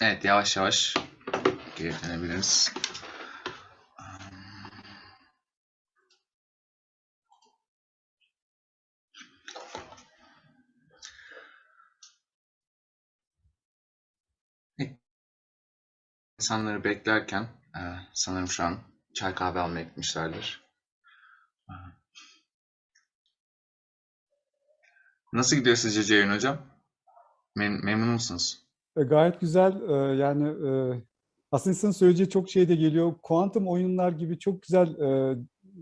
Evet, yavaş yavaş geri. İnsanları beklerken e, sanırım şu an çay kahve almaya gitmişlerdir. E, Nasıl gidiyor sizce Ceyhun Hocam? Mem- memnun musunuz? E, Gayet güzel. e, Yani e, aslında insanın söyleyeceği çok şey de geliyor. Kuantum oyunlar gibi çok güzel e,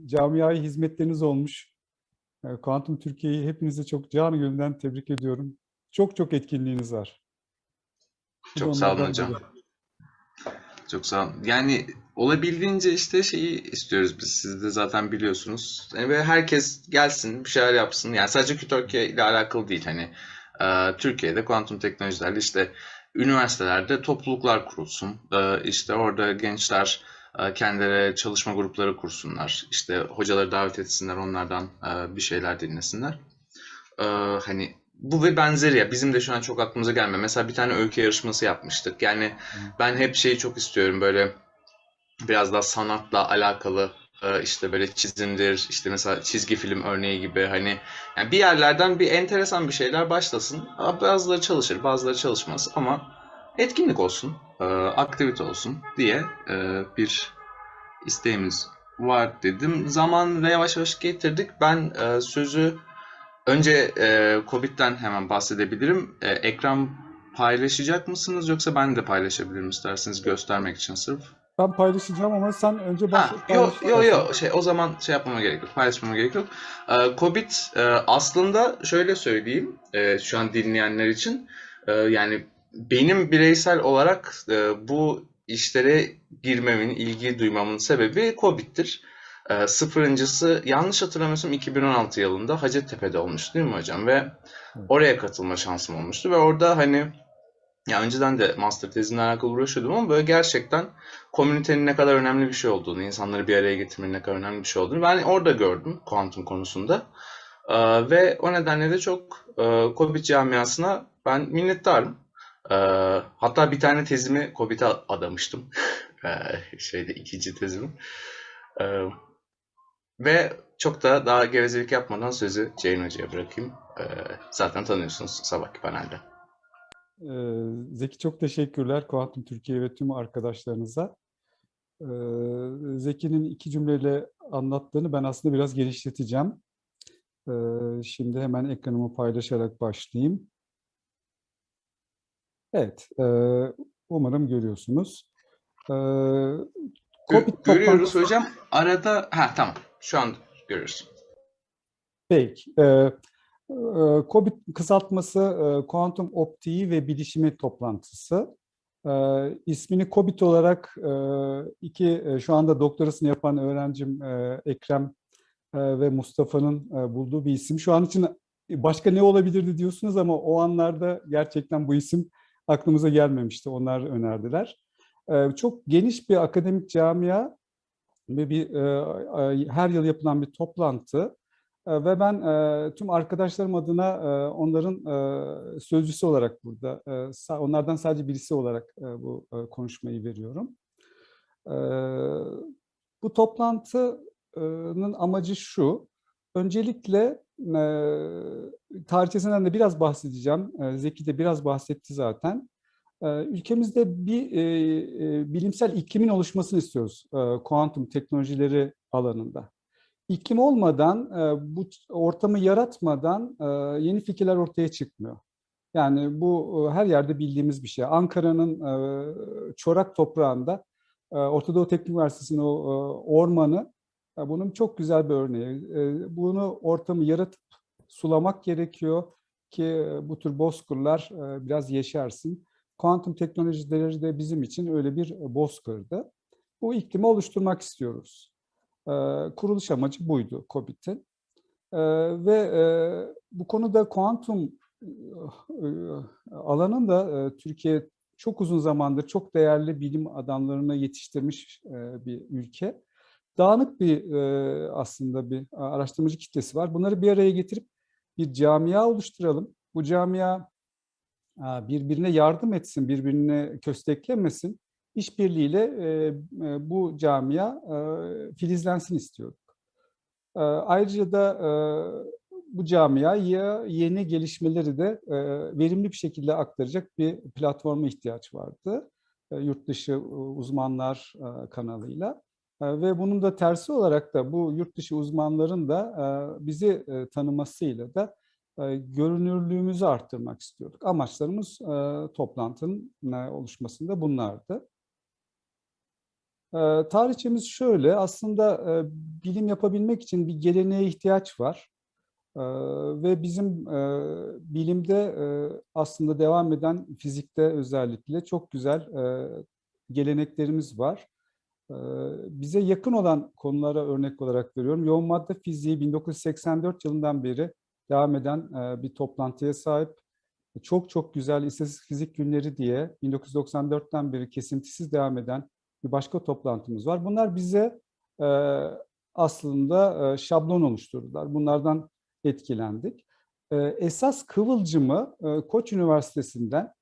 camiaya hizmetleriniz olmuş. E, Kuantum Türkiye'yi hepinize çok canı gönülden tebrik ediyorum. Çok çok etkinliğiniz var. Çok sağ olun hocam. biri. Çok sağ olun. Yani olabildiğince işte şeyi istiyoruz biz. Siz de zaten biliyorsunuz. Yani böyle herkes gelsin, bir şeyler yapsın. Yani sadece Türkiye ile alakalı değil. Hani e, Türkiye'de kuantum teknolojilerle işte üniversitelerde topluluklar kurulsun. E, işte orada gençler e, kendileri çalışma grupları kursunlar. İşte hocaları davet etsinler, onlardan e, bir şeyler dinlesinler. E, hani bu ve benzeri ya bizim de şu an çok aklımıza gelmiyor. Mesela bir tane öykü yarışması yapmıştık. Yani ben hep şeyi çok istiyorum böyle biraz daha sanatla alakalı işte böyle çizimdir işte mesela çizgi film örneği gibi hani yani bir yerlerden bir enteresan bir şeyler başlasın. Bazıları çalışır, bazıları çalışmaz ama etkinlik olsun, e, aktivite olsun diye e, bir isteğimiz var dedim. Zaman ve yavaş yavaş getirdik. Ben e, sözü önce Covid'den hemen bahsedebilirim. Ekran paylaşacak mısınız yoksa ben de paylaşabilirim isterseniz göstermek için sırf. Ben paylaşacağım ama sen önce Ha, bahset. yo paylaş yo istersen. yo şey o zaman şey yapmama gerek yok. Paylaşmama gerek yok. Ee, Covid e, aslında şöyle söyleyeyim e, şu an dinleyenler için e, yani benim bireysel olarak e, bu işlere girmemin, ilgi duymamın sebebi Covid'tir. E, sıfırıncısı yanlış hatırlamıyorsam 2016 yılında Hacettepe'de olmuştu değil mi hocam? Ve oraya katılma şansım olmuştu ve orada hani ya önceden de master tezimle alakalı uğraşıyordum ama böyle gerçekten komünitenin ne kadar önemli bir şey olduğunu, insanları bir araya getirmenin ne kadar önemli bir şey olduğunu ben orada gördüm kuantum konusunda. Ee, ve o nedenle de çok e, Covid camiasına ben minnettarım. Ee, hatta bir tane tezimi Covid'e adamıştım. Ee, şeyde ikinci tezimi. Ee, ve çok da daha gevezelik yapmadan sözü Ceyhun Hoca'ya bırakayım. Ee, zaten tanıyorsunuz sabahki panelde. Ee, Zeki çok teşekkürler Kuantum Türkiye ve tüm arkadaşlarınıza. Ee, Zeki'nin iki cümleyle anlattığını ben aslında biraz genişleteceğim. Ee, Şimdi hemen ekranımı paylaşarak başlayayım. Evet, e, umarım görüyorsunuz. Gö- Covid görüyoruz hocam. Arada ha tamam. Şu an görüyoruz. Peki. E, COVID kısaltması e, kuantum optiği ve bilişimi toplantısı. Ee, ismini COVID olarak e, iki e, şu anda doktorasını yapan öğrencim Ekrem ve Mustafa'nın bulduğu bir isim. Şu an için başka ne olabilirdi diyorsunuz ama o anlarda gerçekten bu isim aklımıza gelmemişti. Onlar önerdiler. E, çok geniş bir akademik camia ve bir her yıl yapılan bir toplantı. E, Ve ben e, tüm arkadaşlarım adına e, onların e, sözcüsü olarak burada, onlardan sadece birisi olarak bu konuşmayı veriyorum. Bu toplantının amacı şu, öncelikle tarihçesinden de biraz bahsedeceğim. Zeki de biraz bahsetti zaten. Ülkemizde bir bilimsel iklimin oluşmasını istiyoruz kuantum teknolojileri alanında. İklim olmadan, e, bu ortamı yaratmadan e, yeni fikirler ortaya çıkmıyor. Yani bu e, her yerde bildiğimiz bir şey. Ankara'nın çorak toprağında Orta Doğu Teknik Üniversitesi'nin o ormanı bunun çok güzel bir örneği. Bunu ortamı yaratıp sulamak gerekiyor ki bu tür bozkırlar biraz yeşersin. Kuantum teknolojileri de bizim için öyle bir bozkırdı. Bu iklimi oluşturmak istiyoruz. Kuruluş amacı buydu COBIT'in. Ve bu konuda kuantum e, alanında Türkiye çok uzun zamandır çok değerli bilim adamlarını yetiştirmiş bir ülke. Dağınık bir aslında bir araştırmacı kitlesi var. Bunları bir araya getirip bir camia oluşturalım. Bu camia birbirine yardım etsin, birbirine kösteklemesin, işbirliğiyle e, e, bu camia e, filizlensin istiyorduk. E, ayrıca da e, bu camiaya yeni gelişmeleri de e, verimli bir şekilde aktaracak bir platforma ihtiyaç vardı. E, yurt dışı e, uzmanlar e, kanalıyla. E, ve bunun da tersi olarak da bu yurt dışı uzmanların da e, bizi e, tanımasıyla da e, görünürlüğümüzü arttırmak istiyorduk. Amaçlarımız e, toplantının e, oluşmasında bunlardı. E, tarihçemiz şöyle, aslında e, bilim yapabilmek için bir geleneğe ihtiyaç var. E, ve bizim e, bilimde e, aslında devam eden fizikte özellikle çok güzel geleneklerimiz var. E, bize yakın olan konulara örnek olarak veriyorum. Yoğun madde fiziği 1984 yılından beri devam eden bir toplantıya sahip. Çok çok güzel istatistik fizik günleri diye 1994'ten beri kesintisiz devam eden bir başka toplantımız var. Bunlar bize e, aslında e, şablon oluşturdular. Bunlardan etkilendik. E, esas kıvılcımı e, Koç Üniversitesi'nden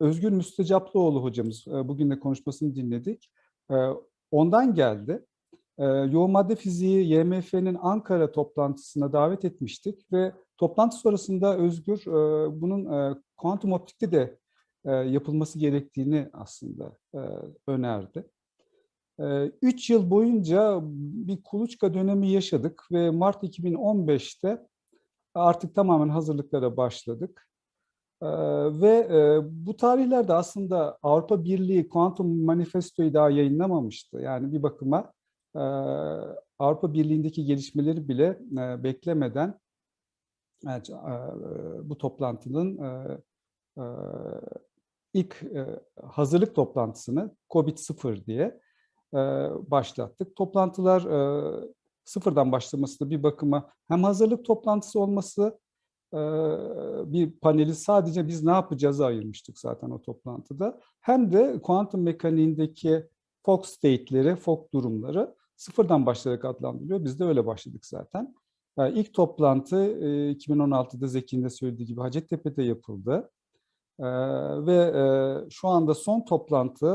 Özgür Müstecaplıoğlu hocamız, e, bugün de konuşmasını dinledik. E, ondan geldi. E, yoğun madde fiziği YMF'nin Ankara toplantısına davet etmiştik ve toplantı sonrasında Özgür e, bunun e, kuantum optikte de e, yapılması gerektiğini aslında e, önerdi. E, üç yıl boyunca bir kuluçka dönemi yaşadık ve Mart 2015'te artık tamamen hazırlıklara başladık. Ve bu tarihlerde aslında Avrupa Birliği Kuantum Manifesto'yu daha yayınlamamıştı. Yani bir bakıma Avrupa Birliği'ndeki gelişmeleri bile beklemeden bu toplantının ilk e, hazırlık toplantısını COVID-0 diye e, başlattık. Toplantılar e, sıfırdan başlaması da bir bakıma hem hazırlık toplantısı olması bir paneli sadece biz ne yapacağızı ayırmıştık zaten o toplantıda. Hem de kuantum mekaniğindeki Fock state'leri, Fock durumları sıfırdan başlayarak adlandırılıyor. Biz de öyle başladık zaten. E, ilk toplantı e, 2016'da Zeki'nin de söylediği gibi Hacettepe'de yapıldı. Ve e, şu anda son toplantı,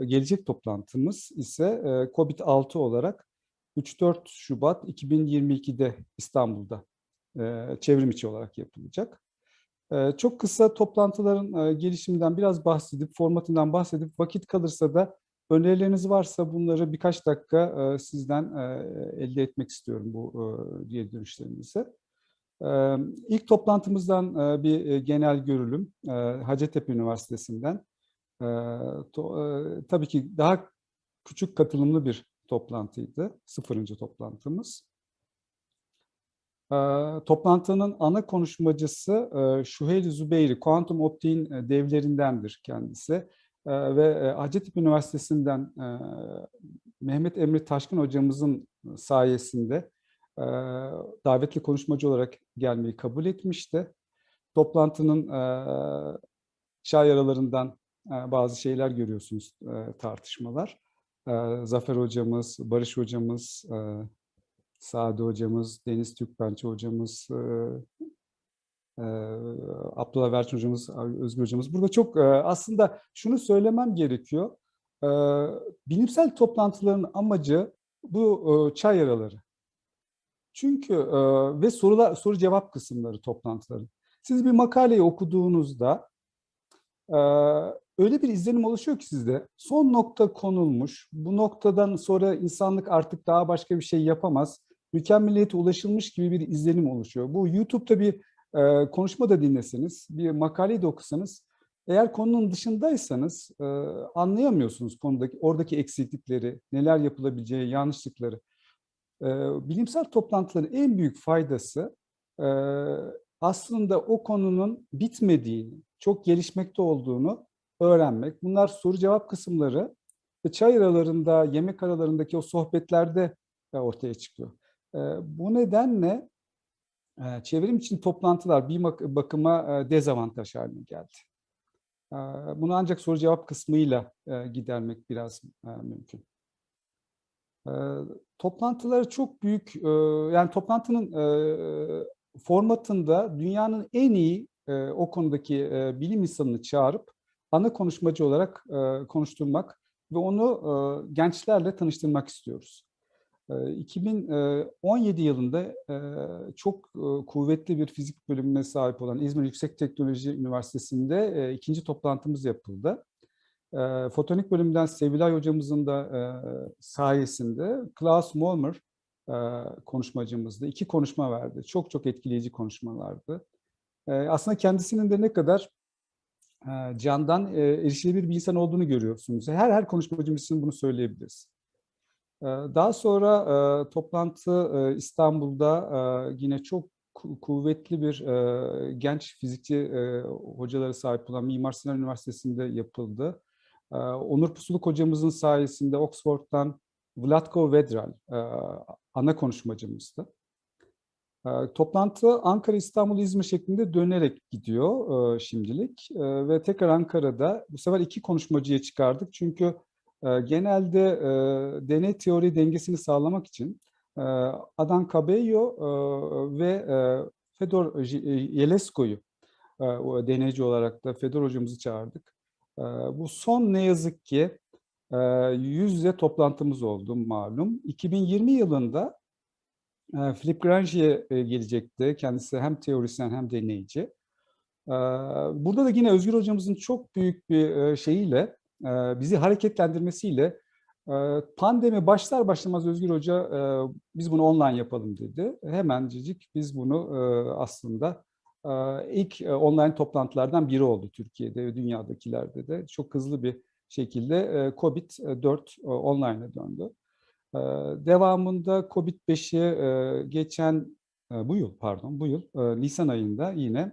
e, gelecek toplantımız ise e, COVID-6 olarak 3-4 Şubat 2022'de İstanbul'da e, çevrim içi olarak yapılacak. E, çok kısa toplantıların e, gelişiminden biraz bahsedip, formatından bahsedip vakit kalırsa da önerileriniz varsa bunları birkaç dakika e, sizden e, elde etmek istiyorum bu e, geri dönüşlerinizi. İlk toplantımızdan bir genel görülüm Hacettepe Üniversitesi'nden. Tabii ki daha küçük katılımlı bir toplantıydı, sıfırıncı toplantımız. Toplantının ana konuşmacısı Şuheyli Zübeyri, kuantum optiğin devlerindendir kendisi. Ve Hacettepe Üniversitesi'nden Mehmet Emre Taşkın hocamızın sayesinde e, davetli konuşmacı olarak gelmeyi kabul etmişti. Toplantının e, çay aralarından e, bazı şeyler görüyorsunuz, e, tartışmalar. E, Zafer hocamız, Barış hocamız, e, Sade hocamız, Deniz Türkbençi hocamız, e, e, Abdullah Verçin hocamız, Özgür hocamız. Burada çok e, aslında şunu söylemem gerekiyor. E, bilimsel toplantıların amacı bu e, çay araları. Çünkü e, ve sorular soru cevap kısımları toplantıların. Siz bir makaleyi okuduğunuzda e, öyle bir izlenim oluşuyor ki sizde. Son nokta konulmuş. Bu noktadan sonra insanlık artık daha başka bir şey yapamaz. Mükemmeliyete ulaşılmış gibi bir izlenim oluşuyor. Bu YouTube'da bir e, konuşma da dinleseniz, bir makaleyi de okusanız, eğer konunun dışındaysanız e, anlayamıyorsunuz konudaki oradaki eksiklikleri, neler yapılabileceği, yanlışlıkları. Bilimsel toplantıların en büyük faydası aslında o konunun bitmediğini, çok gelişmekte olduğunu öğrenmek. Bunlar soru cevap kısımları ve çay aralarında, yemek aralarındaki o sohbetlerde ortaya çıkıyor. Bu nedenle çevrim için toplantılar bir bakıma dezavantaj haline geldi. Bunu ancak soru cevap kısmıyla gidermek biraz mümkün. E, toplantıları çok büyük, yani toplantının formatında dünyanın en iyi o konudaki bilim insanını çağırıp ana konuşmacı olarak konuşturmak ve onu gençlerle tanıştırmak istiyoruz. E, 2017 yılında çok kuvvetli bir fizik bölümüne sahip olan İzmir Yüksek Teknoloji Üniversitesi'nde ikinci toplantımız yapıldı. E, fotonik bölümünden Sevilay hocamızın da e, sayesinde Klaus Molmer e, konuşmacımızdı. İki konuşma verdi. Çok çok etkileyici konuşmalardı. E, aslında kendisinin de ne kadar e, candan e, erişilebilir bir insan olduğunu görüyorsunuz. Her her konuşmacımız için bunu söyleyebiliriz. E, daha sonra e, toplantı e, İstanbul'da e, yine çok ku- kuvvetli bir e, genç fizikçi e, hocalara sahip olan Mimar Sinan Üniversitesi'nde yapıldı. E, Onur Pusuluk hocamızın sayesinde Oxford'dan Vlatko Vedral e, ana konuşmacımızdı. E, Toplantı Ankara, İstanbul, İzmir şeklinde dönerek gidiyor e, şimdilik E, ve tekrar Ankara'da bu sefer iki konuşmacıya çıkardık çünkü e, genelde deney teori dengesini sağlamak için Adan Cabello ve Fedor Yelesko'yu deneyci olarak da Fedor hocamızı çağırdık. Bu son ne yazık ki yüz yüze toplantımız oldu malum. 2020 yılında Philip Grangier gelecekti. Kendisi hem teorisyen hem deneyci. E, Burada da yine Özgür hocamızın çok büyük bir şeyiyle, bizi hareketlendirmesiyle pandemi başlar başlamaz Özgür Hoca biz bunu online yapalım dedi. Hemencecik biz bunu aslında ilk e, online toplantılardan biri oldu Türkiye'de ve dünyadakilerde de. Çok hızlı bir şekilde e, COVID-4 e, online'a döndü. Ee, Devamında COVID-5'i e, geçen bu yıl pardon bu yıl Nisan ayında yine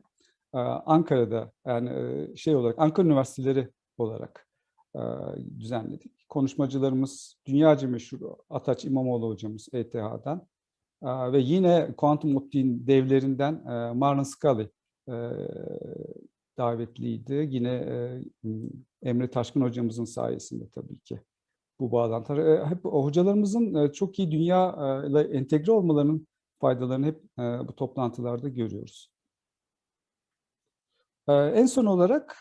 Ankara'da yani şey olarak Ankara Üniversiteleri olarak düzenledik. Konuşmacılarımız dünyaca meşhur Ataç İmamoğlu hocamız ETH'dan e, ve yine kuantum optiğin devlerinden e, Marlon Scully e, davetliydi. Yine e, Emre Taşkın hocamızın sayesinde tabii ki bu bağlantılar. Hep hocalarımızın çok iyi dünya ile entegre olmalarının faydalarını hep bu toplantılarda görüyoruz. En son olarak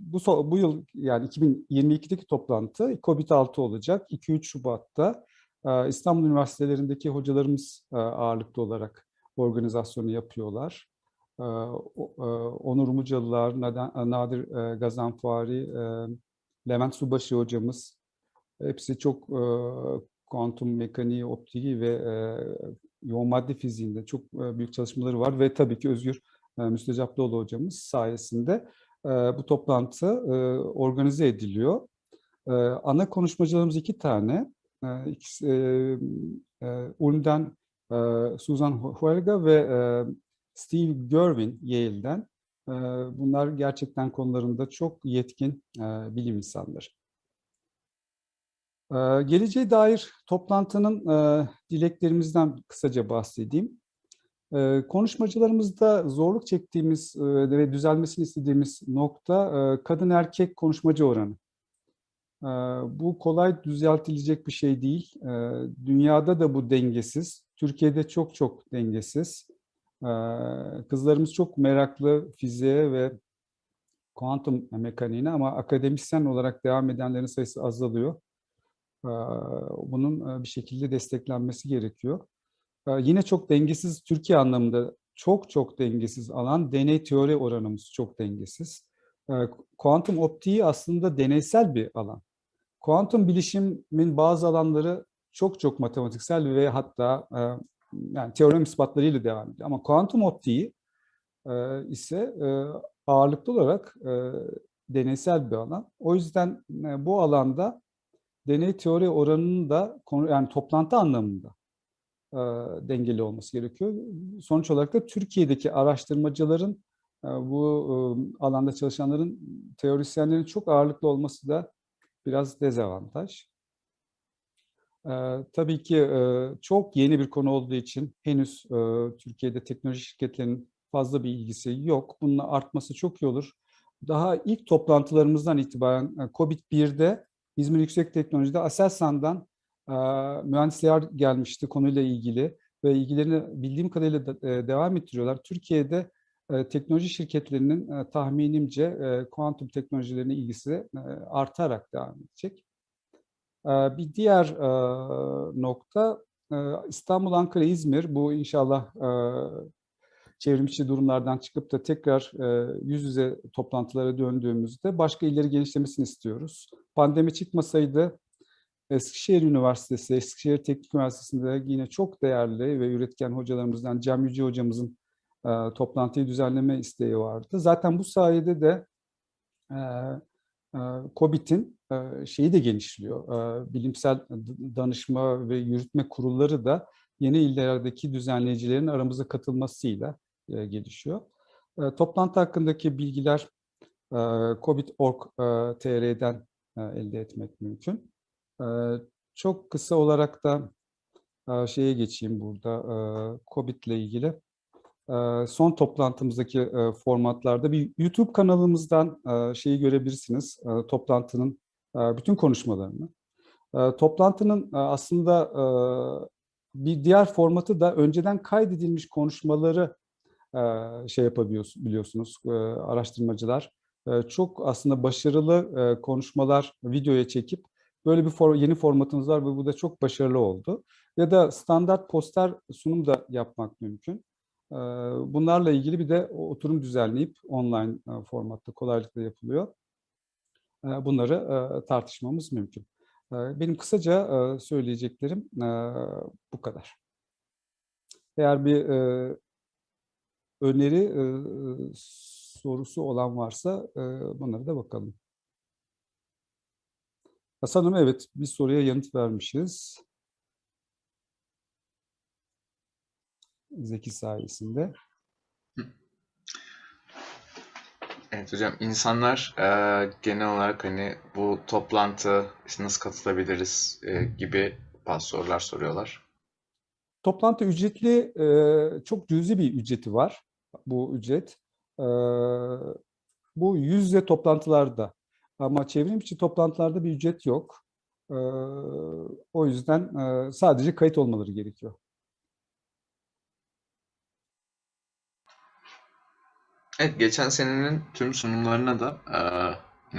bu bu yıl yani 2022'deki toplantı COVID-6 olacak. 2-3 Şubat'ta İstanbul Üniversitelerindeki hocalarımız e, ağırlıklı olarak organizasyonu yapıyorlar. E, o- e, Onur Mucalılar, Nadir e, Gazanfari, e, Levent Subaşı hocamız hepsi çok kuantum mekaniği, optiği ve yoğun madde fiziğinde çok büyük çalışmaları var ve tabii ki Özgür Müstecaplıoğlu hocamız sayesinde bu toplantı organize ediliyor. Ana konuşmacılarımız iki tane. E, ikisi, e, e, e, Susan Huelga ve e, Steve Gervin Yale'den. Ee, Bunlar gerçekten konularında çok yetkin e, bilim insanları. Ee, Geleceğe dair toplantının e, dileklerimizden kısaca bahsedeyim. Ee, Konuşmacılarımızda zorluk çektiğimiz e, ve düzelmesini istediğimiz nokta e, kadın erkek konuşmacı oranı. Ee, Bu kolay düzeltilecek bir şey değil. Ee, Dünyada da bu dengesiz. Türkiye'de çok çok dengesiz. Ee, Kızlarımız çok meraklı fiziğe ve kuantum mekaniğine ama akademisyen olarak devam edenlerin sayısı azalıyor. Bunun e, bir şekilde desteklenmesi gerekiyor. Yine çok dengesiz Türkiye anlamında çok çok dengesiz alan deney teori oranımız çok dengesiz. Kuantum optiği aslında deneysel bir alan. Kuantum bilişimin bazı alanları çok çok matematiksel ve hatta e, yani teorem ispatlarıyla devam ediyor. Ama kuantum optiği e, ise e, ağırlıklı olarak e, deneysel bir alan. O yüzden e, bu alanda deney teori oranının da yani toplantı anlamında e, dengeli olması gerekiyor. Sonuç olarak da Türkiye'deki araştırmacıların e, bu e, alanda çalışanların teorisyenlerin çok ağırlıklı olması da biraz dezavantaj. Ee, tabii ki e, çok yeni bir konu olduğu için henüz e, Türkiye'de teknoloji şirketlerinin fazla bir ilgisi yok. Bunun artması çok iyi olur. Daha ilk toplantılarımızdan itibaren e, COVID-1'de İzmir Yüksek Teknoloji'de Aselsan'dan e, mühendisler gelmişti konuyla ilgili ve ilgilerini bildiğim kadarıyla da, e, devam ettiriyorlar. Türkiye'de e, teknoloji şirketlerinin e, tahminimce e, kuantum teknolojilerine ilgisi artarak devam edecek. Bir diğer nokta İstanbul, Ankara, İzmir bu inşallah e, çevrimiçi durumlardan çıkıp da tekrar yüz yüze toplantılara döndüğümüzde başka illeri genişlemesini istiyoruz. Pandemi çıkmasaydı Eskişehir Üniversitesi, Eskişehir Teknik Üniversitesi'nde yine çok değerli ve üretken hocalarımızdan Cem Yüce hocamızın e, toplantıyı düzenleme isteği vardı. Zaten bu sayede de e, e, COBIT'in e, şeyi de genişliyor. E, bilimsel danışma ve yürütme kurulları da yeni illerdeki düzenleyicilerin aramıza katılmasıyla e, gelişiyor. E, toplantı hakkındaki bilgiler e, COVID.org.tr'den e, elde etmek mümkün. E, çok kısa olarak da e, şeye geçeyim burada e, COVID ile ilgili. Son toplantımızdaki formatlarda bir YouTube kanalımızdan şeyi görebilirsiniz. Toplantının bütün konuşmalarını. Toplantının aslında bir diğer formatı da önceden kaydedilmiş konuşmaları şey yapabiliyorsunuz biliyorsunuz araştırmacılar. Çok aslında başarılı konuşmalar videoya çekip böyle bir for, yeni formatımız var ve bu da çok başarılı oldu. Ya da standart poster sunum da yapmak mümkün. Bunlarla ilgili bir de oturum düzenleyip online formatta kolaylıkla yapılıyor. Bunları tartışmamız mümkün. Benim kısaca söyleyeceklerim bu kadar. Eğer bir öneri sorusu olan varsa bunlara da bakalım. Hasan Hanım evet bir soruya yanıt vermişiz. Zeki sayesinde. Evet hocam insanlar e, genel olarak hani bu toplantı işte nasıl katılabiliriz e, gibi bazı sorular soruyorlar. Toplantı ücretli, e, çok cüzi bir ücreti var bu ücret. E, bu yüz yüze toplantılarda ama çevrim içi toplantılarda bir ücret yok. E, o yüzden e, sadece kayıt olmaları gerekiyor. Evet geçen senenin tüm sunumlarına da e,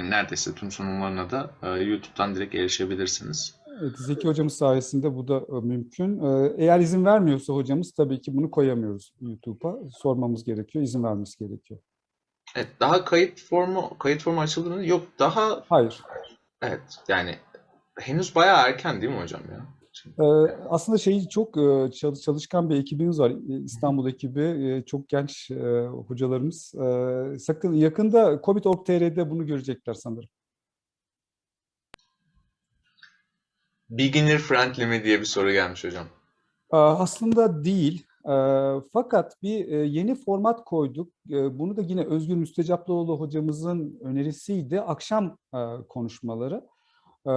neredeyse tüm sunumlarına da e, YouTube'dan direkt erişebilirsiniz. Evet, Zeki hocamız sayesinde bu da e, mümkün. E, Eğer izin vermiyorsa hocamız tabii ki bunu koyamıyoruz YouTube'a. Sormamız gerekiyor, izin vermesi gerekiyor. Evet daha kayıt formu kayıt formu açıldı mı? Yok daha Hayır. evet yani henüz bayağı erken değil mi hocam ya? Ee, aslında şeyi çok e, çalış- çalışkan bir ekibimiz var. İstanbul ekibi, e, çok genç e, hocalarımız. Sakın yakında COVID.org.tr'de bunu görecekler sanırım. Beginner friendly mi diye bir soru gelmiş hocam. Aa, Aslında değil. Ee, Fakat bir yeni format koyduk. Ee, Bunu da yine Özgür Müstecaplıoğlu hocamızın önerisiydi. Akşam konuşmaları. Ee,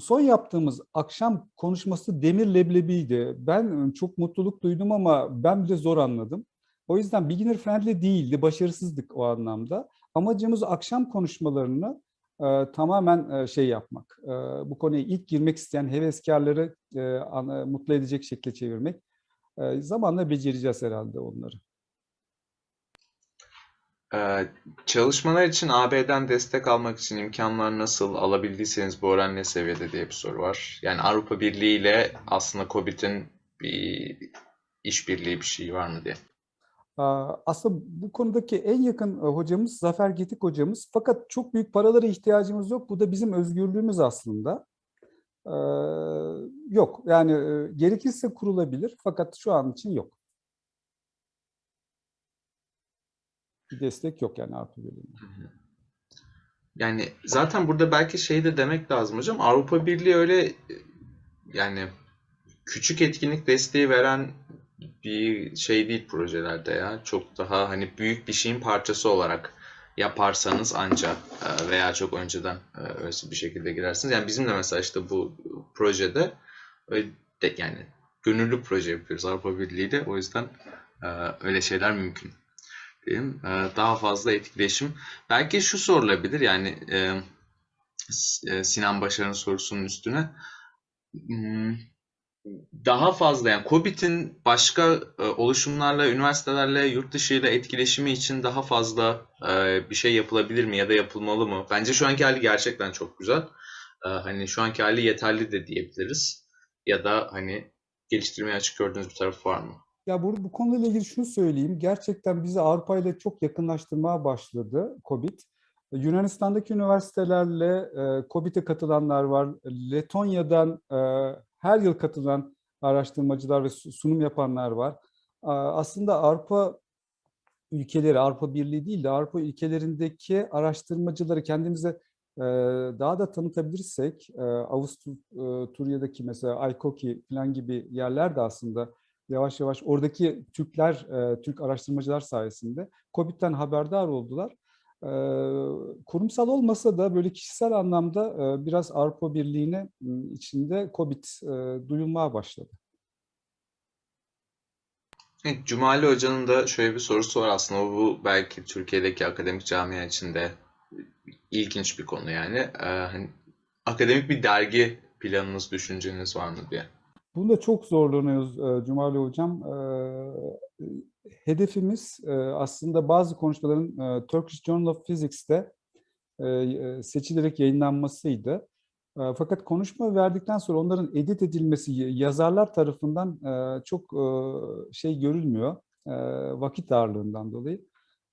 Son yaptığımız akşam konuşması demir leblebiydi. Ben çok mutluluk duydum ama ben bile zor anladım. O yüzden beginner friendly değildi, başarısızdık o anlamda. Amacımız akşam konuşmalarını e, tamamen e, şey yapmak. E, bu konuya ilk girmek isteyen heveskarları e, ana- mutlu edecek şekilde çevirmek. E, zamanla becereceğiz herhalde onları. Ee, çalışmalar için AB'den destek almak için imkanlar nasıl alabildiyseniz bu oran ne seviyede diye bir soru var. Yani Avrupa Birliği ile aslında COBIT'in bir işbirliği bir şey var mı diye. Aa, Aslında bu konudaki en yakın hocamız Zafer Getik hocamız. Fakat çok büyük paralara ihtiyacımız yok. Bu da bizim özgürlüğümüz aslında. Ee, Yok yani e, gerekirse kurulabilir fakat şu an için yok. Bir destek yok yani Avrupa Birliği'nden. Yani zaten burada belki şey de demek lazım hocam. Avrupa Birliği öyle yani küçük etkinlik desteği veren bir şey değil projelerde ya. Çok daha hani büyük bir şeyin parçası olarak yaparsanız ancak e, veya çok önceden e, öyle bir şekilde girersiniz. Yani bizim de mesela işte bu projede öyle de, yani gönüllü proje yapıyoruz Avrupa Birliği ile. O yüzden e, öyle şeyler mümkün. Diyeyim. E, Daha fazla etkileşim. Belki şu sorulabilir yani e, e, Sinan Başar'ın sorusunun üstüne. Hmm, daha fazla yani COBIT'in başka e, oluşumlarla, üniversitelerle, yurt dışıyla etkileşimi için daha fazla e, bir şey yapılabilir mi ya da yapılmalı mı? Bence şu anki hali gerçekten çok güzel. E, hani şu anki hali yeterli de diyebiliriz. Ya da hani geliştirmeye açık gördüğünüz bir tarafı var mı? Ya bu, bu konuyla ilgili şunu söyleyeyim. Gerçekten bizi Avrupa ile çok yakınlaştırmaya başladı COVID. Yunanistan'daki üniversitelerle e, COBİT'e katılanlar var. Letonya'dan e, her yıl katılan araştırmacılar ve su- sunum yapanlar var. Aslında Avrupa ülkeleri, Avrupa Birliği değil de Avrupa ülkelerindeki araştırmacıları kendimize e, daha da tanıtabilirsek, e, Avusturya'daki mesela ICOKI falan gibi yerler de aslında yavaş yavaş oradaki Türkler, e, Türk araştırmacılar sayesinde COVID'den haberdar oldular. E, kurumsal olmasa da böyle kişisel anlamda e, biraz Avrupa Birliği'ne içinde COVID e, duyulmaya başladı. Evet, Cumali Hoca'nın da şöyle bir sorusu var aslında. Bu belki Türkiye'deki akademik camia içinde ilginç bir konu yani. Ee, hani akademik bir dergi planınız, düşünceniz var mı diye. Bunda çok zorlanıyoruz e, Cumali Hocam. E, Hedefimiz e, aslında bazı konuşmaların Turkish Journal of Physics'te seçilerek yayınlanmasıydı. Fakat konuşma verdikten sonra onların edit edilmesi yazarlar tarafından çok şey görülmüyor vakit ağırlığından dolayı.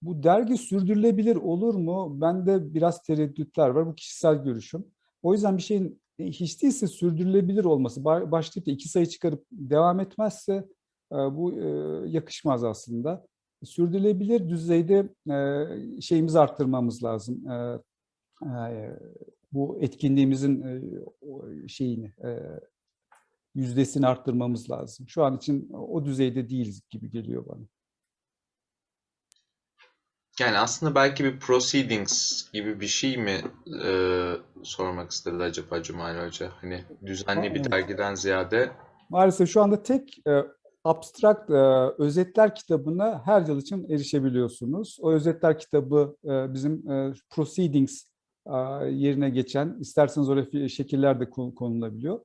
Bu dergi sürdürülebilir olur mu? Bende biraz tereddütler var. Bu kişisel görüşüm. O yüzden bir şeyin hiç değilse sürdürülebilir olması, ba- başlayıp da iki sayı çıkarıp devam etmezse e, bu e, yakışmaz aslında. Sürdürülebilir düzeyde e, şeyimizi arttırmamız lazım. E, e, bu etkinliğimizin e, şeyini, e, yüzdesini arttırmamız lazım. Şu an için o düzeyde değiliz gibi geliyor bana. Yani aslında belki bir proceedings gibi bir şey mi e, sormak istedi acaba Cumali Hoca? Hani düzenli bir dergiden ziyade Maalesef şu anda tek e, abstrakt e, özetler kitabına her yıl için erişebiliyorsunuz. O özetler kitabı e, bizim e, Proceedings e, yerine geçen, isterseniz oraya şekiller de kon- konulabiliyor.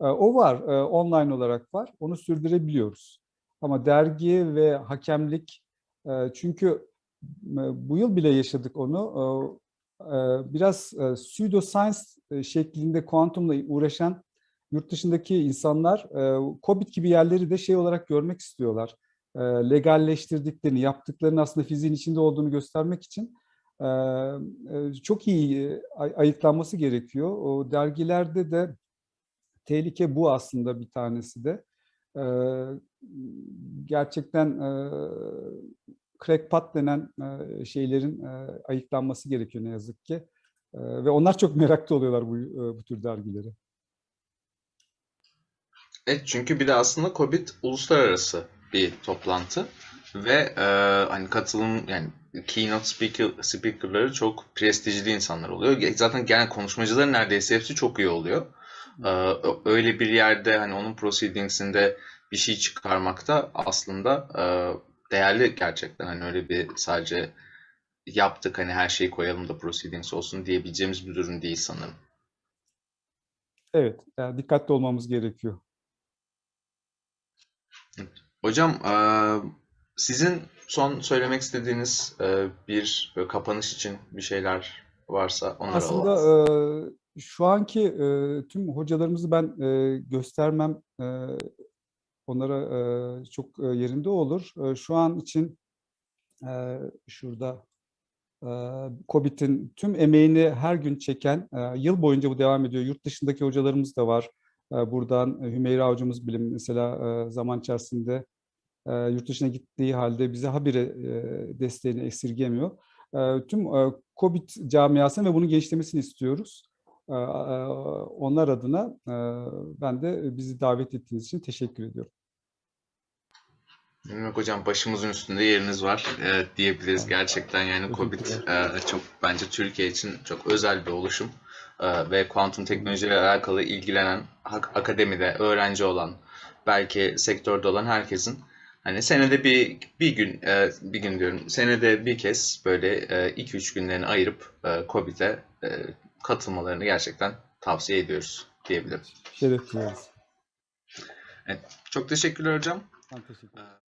E, o var, e, online olarak var. Onu sürdürebiliyoruz. Ama dergi ve hakemlik, e, çünkü bu yıl bile yaşadık onu. Biraz pseudoscience şeklinde kuantumla uğraşan yurt dışındaki insanlar COVID gibi yerleri de şey olarak görmek istiyorlar. Legalleştirdiklerini, yaptıklarının aslında fiziğin içinde olduğunu göstermek için çok iyi ay- ayıklanması gerekiyor. O dergilerde de tehlike bu aslında bir tanesi de. Gerçekten crackpot denen e, şeylerin e, ayıklanması gerekiyor ne yazık ki. E, ve onlar çok meraklı oluyorlar bu, e, bu tür dergileri. Evet çünkü bir de aslında COVID uluslararası bir toplantı ve e, hani katılım yani keynote speaker, speakerları çok prestijli insanlar oluyor. Zaten genel konuşmacıların neredeyse hepsi çok iyi oluyor. E, öyle bir yerde hani onun proceedings'inde bir şey çıkarmak da aslında e, değerli gerçekten. Hani öyle bir sadece yaptık hani her şeyi koyalım da proceedings olsun diyebileceğimiz bir durum değil sanırım. Evet, yani dikkatli olmamız gerekiyor. Hocam, sizin son söylemek istediğiniz bir kapanış için bir şeyler varsa onları Aslında alalım. şu anki tüm hocalarımızı ben göstermem onlara çok yerinde olur. Şu an için şurada COBİT'in tüm emeğini her gün çeken, yıl boyunca bu devam ediyor. Yurt dışındaki hocalarımız da var. Buradan Hümeyra hocamız bile mesela zaman içerisinde yurt dışına gittiği halde bize habire desteğini esirgemiyor. Tüm COVID camiasını ve bunun genişlemesini istiyoruz. Onlar adına ben de bizi davet ettiğiniz için teşekkür ediyorum. Demek hocam başımızın üstünde yeriniz var eee, diyebiliriz gerçekten yani COVID eee, çok bence Türkiye için çok özel bir oluşum Eee, ve kuantum teknolojiyle alakalı ilgilenen akademide öğrenci olan belki sektörde olan herkesin hani senede bir bir gün eee, bir gün diyorum senede bir kez böyle 2-3 günlerini ayırıp eee, COVID'e eee, katılmalarını gerçekten tavsiye ediyoruz diyebilirim. Şeref duyarız. Çok teşekkürler hocam. Ben teşekkür ederim. Ee,